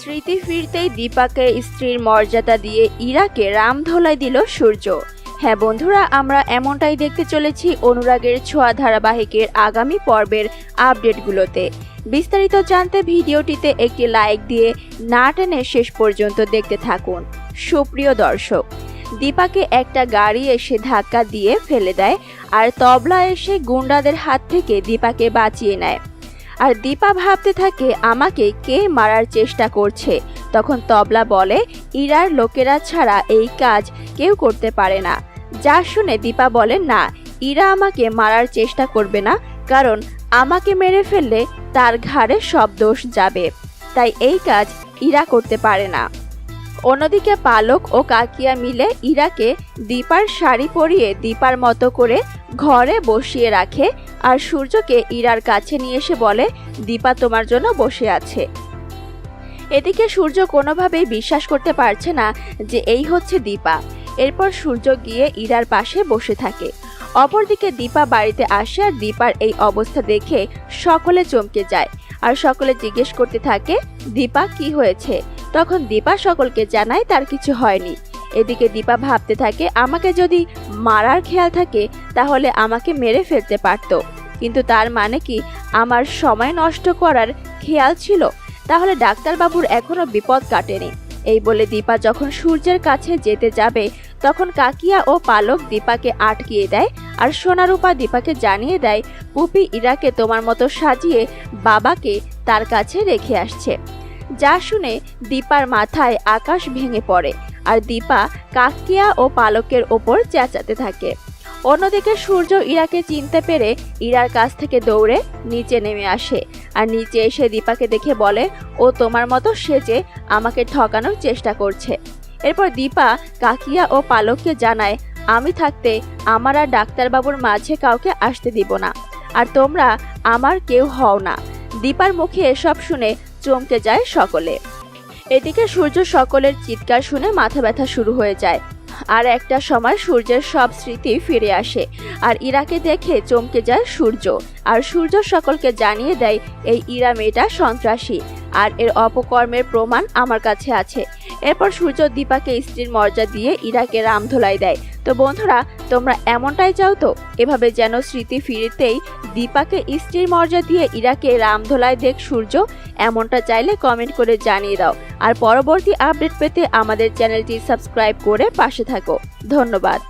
স্মৃতি ফিরতেই দীপাকে স্ত্রীর মর্যাদা দিয়ে ইরাকে রামধোলাই দিল সূর্য। হ্যাঁ বন্ধুরা, আমরা এমনটাই দেখতে চলেছি অনুরাগের ছোঁয়া ধারাবাহিকের আগামী পর্বের আপডেটগুলোতে। বিস্তারিত জানতে ভিডিওটিতে একটি লাইক দিয়ে না টেনে শেষ পর্যন্ত দেখতে থাকুন। সুপ্রিয় দর্শক, দীপাকে একটা গাড়ি এসে ধাক্কা দিয়ে ফেলে দেয় আর তবলা এসে গুন্ডাদের হাত থেকে দীপাকে বাঁচিয়ে নেয়। আর দীপা ভাবতে থাকে আমাকে কে মারার চেষ্টা করছে। তখন তবলা বলে, ইরার লোকেরা ছাড়া এই কাজ কেউ করতে পারে না। যা শুনে দীপা বলে, না, ইরা আমাকে মারার চেষ্টা করবে না, কারণ আমাকে মেরে ফেললে তার ঘাড়ে সব দোষ যাবে। তাই এই কাজ ইরা করতে পারে না। অন্যদিকে পালক ও কাকিয়া মিলে ইরাকে দীপার শাড়ি পরিয়ে দীপার মতো করে ঘরে বসিয়ে রাখে আর সূর্যকে ইরার কাছে নিয়ে এসে বলে, দীপা তোমার জন্য বসে আছে। এদিকে সূর্য কোনোভাবেই বিশ্বাস করতে পারছে না যে এই হচ্ছে দীপা। এরপর সূর্য গিয়ে ইরার পাশে বসে থাকে। অপরদিকে দীপা বাড়িতে আসে আর দীপার এই অবস্থা দেখে সকলে চমকে যায় আর সকলে জিজ্ঞেস করতে থাকে, দীপা, কি হয়েছে? তখন দীপা সকলকে জানায়, তার কিছু হয়নি। এদিকে দীপা ভাবতে থাকে, আমাকে যদি মারার খেয়াল থাকে, তাহলে আমাকে মেরে ফেলতে পারতো। কিন্তু তার মানে কি, আমার সময় নষ্ট করার খেয়াল ছিল? তাহলে ডাক্তারবাবুর এখনও বিপদ কাটেনি। এই বলে দীপা যখন সূর্যের কাছে যেতে যাবে, তখন কাকিয়া ও পালক দীপাকে আটকিয়ে দেয় আর সোনারূপা দীপাকে জানিয়ে দেয়, পুপি ইরাকে তোমার মতো সাজিয়ে বাবাকে তার কাছে রেখে আসছে। যা শুনে দীপার মাথায় আকাশ ভেঙে পড়ে আর দীপা কাকিয়া ও পালকের ওপর চেঁচাতে থাকে। অন্যদিকে সূর্য ইরাকে চিনতে পেরে ইরার কাছ থেকে দৌড়ে নিচে নেমে আসে আর নিচে এসে দীপাকে দেখে বলে, ও তোমার মতো সেজে আমাকে ঠকানোর চেষ্টা করছে। এরপর দীপা কাকিয়া ও পালককে জানায়, আমি থাকতে আমার আর ডাক্তারবাবুর মাঝে কাউকে আসতে দিব না, আর তোমরা আমার কেউ হও না। দীপার মুখে এসব শুনে চমকে যায় সকলে। এদিকে সূর্য সকলের চিৎকার শুনে মাথা ব্যথা শুরু হয়ে যায়। আর একটা সময় সূর্যের সব স্মৃতি ফিরে আসে, আর ইরাকে দেখে চমকে যায় সূর্য। আর সূর্য সকলকে জানিয়ে দেয়, এই ইরা মেয়েটা সন্ত্রাসী। আর এর অপকর্মের প্রমাণ আমার কাছে আছে। এরপর সূর্য দীপাকে স্ত্রীর মর্যাদা দিয়ে ইরাকে রামধোলাই দেয়। তো বন্ধুরা, তোমরা এমনটাই চাও তো? এভাবে যেন স্মৃতি ফিরতেই দীপাকে স্ত্রীর মর্যাদা দিয়ে ইরাকে রামধোলাই দেখ সূর্য? এমনটা চাইলে কমেন্ট করে জানিয়ে দাও। আর পরবর্তী আপডেট পেতে আমাদের চ্যানেলটি সাবস্ক্রাইব করে পাশে থাকো। ধন্যবাদ।